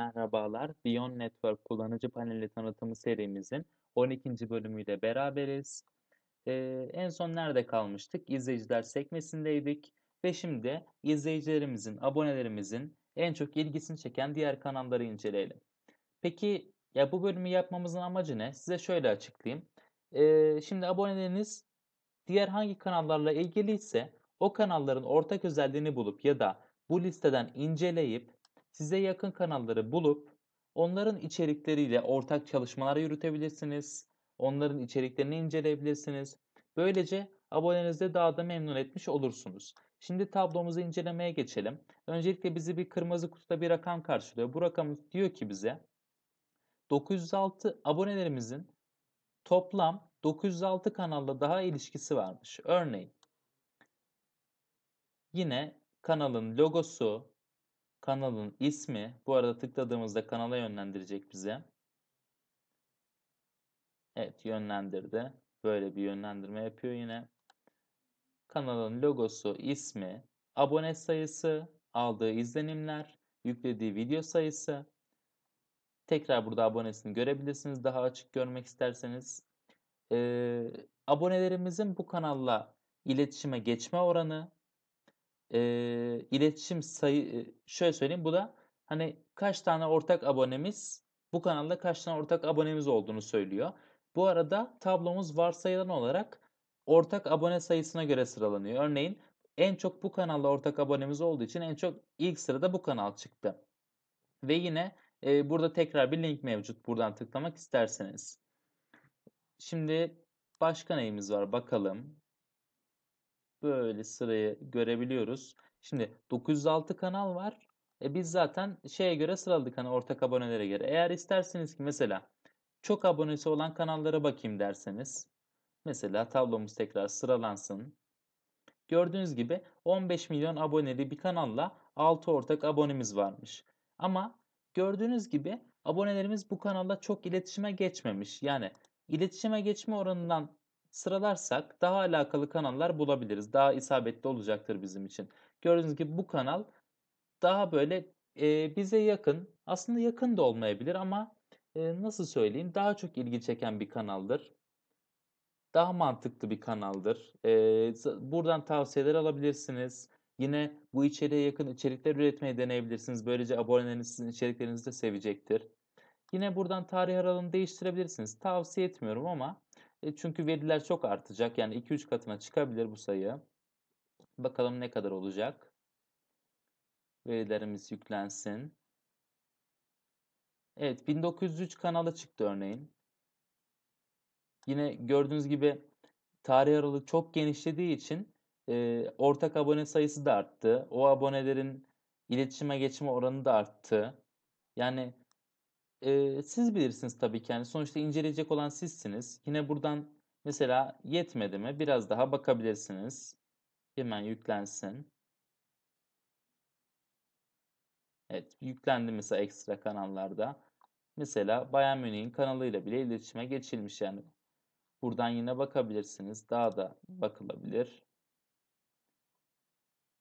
Merhabalar, Beyond Network kullanıcı paneli tanıtımı serimizin 12. bölümüyle beraberiz. Ee, en son nerede kalmıştık? İzleyiciler sekmesindeydik ve şimdi izleyicilerimizin, abonelerimizin en çok ilgisini çeken diğer kanalları inceleyelim. Peki ya bu bölümü yapmamızın amacı ne? Size şöyle açıklayayım. Ee, şimdi aboneleriniz diğer hangi kanallarla ilgiliyse o kanalların ortak özelliğini bulup ya da bu listeden inceleyip size yakın kanalları bulup onların içerikleriyle ortak çalışmalar yürütebilirsiniz. Onların içeriklerini inceleyebilirsiniz. Böylece abonenizi daha da memnun etmiş olursunuz. Şimdi tablomuzu incelemeye geçelim. Öncelikle bizi bir kırmızı kutuda bir rakam karşılıyor. Bu rakam diyor ki bize 906 abonelerimizin toplam 906 kanalla daha ilişkisi varmış. Örneğin yine kanalın logosu, kanalın ismi, bu arada tıkladığımızda kanala yönlendirecek bize. Evet yönlendirdi. Böyle bir yönlendirme yapıyor yine. Kanalın logosu, ismi, abone sayısı, aldığı izlenimler, yüklediği video sayısı. Tekrar burada abonesini görebilirsiniz daha açık görmek isterseniz. Ee, abonelerimizin bu kanalla iletişime geçme oranı, e, iletişim sayı şöyle söyleyeyim bu da hani kaç tane ortak abonemiz bu kanalda kaç tane ortak abonemiz olduğunu söylüyor. Bu arada tablomuz varsayılan olarak ortak abone sayısına göre sıralanıyor. Örneğin en çok bu kanalda ortak abonemiz olduğu için en çok ilk sırada bu kanal çıktı. Ve yine e, burada tekrar bir link mevcut buradan tıklamak isterseniz. Şimdi başka neyimiz var bakalım. Böyle sırayı görebiliyoruz. Şimdi 906 kanal var. E biz zaten şeye göre sıraladık hani ortak abonelere göre. Eğer isterseniz ki mesela çok abonesi olan kanallara bakayım derseniz. Mesela tablomuz tekrar sıralansın. Gördüğünüz gibi 15 milyon aboneli bir kanalla 6 ortak abonemiz varmış. Ama gördüğünüz gibi abonelerimiz bu kanalla çok iletişime geçmemiş. Yani iletişime geçme oranından sıralarsak daha alakalı kanallar bulabiliriz. Daha isabetli olacaktır bizim için. Gördüğünüz gibi bu kanal daha böyle e, bize yakın. Aslında yakın da olmayabilir ama e, nasıl söyleyeyim daha çok ilgi çeken bir kanaldır. Daha mantıklı bir kanaldır. E, buradan tavsiyeler alabilirsiniz. Yine bu içeriğe yakın içerikler üretmeyi deneyebilirsiniz. Böylece aboneleriniz sizin içeriklerinizi de sevecektir. Yine buradan tarih aralığını değiştirebilirsiniz. Tavsiye etmiyorum ama e, çünkü veriler çok artacak. Yani 2-3 katına çıkabilir bu sayı. Bakalım ne kadar olacak. Verilerimiz yüklensin. Evet 1903 kanalı çıktı örneğin. Yine gördüğünüz gibi tarih aralığı çok genişlediği için e, ortak abone sayısı da arttı. O abonelerin iletişime geçme oranı da arttı. Yani e, siz bilirsiniz tabii ki. Yani sonuçta inceleyecek olan sizsiniz. Yine buradan mesela yetmedi mi biraz daha bakabilirsiniz. Hemen yüklensin. Evet yüklendi mesela ekstra kanallarda. Mesela Bayern Münih'in kanalıyla bile iletişime geçilmiş yani. Buradan yine bakabilirsiniz. Daha da bakılabilir.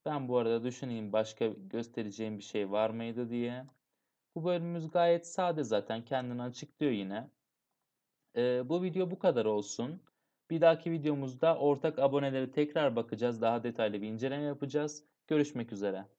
Ben bu arada düşüneyim başka göstereceğim bir şey var mıydı diye. Bu bölümümüz gayet sade zaten kendini açıklıyor yine. Ee, bu video bu kadar olsun. Bir dahaki videomuzda ortak aboneleri tekrar bakacağız. Daha detaylı bir inceleme yapacağız. Görüşmek üzere.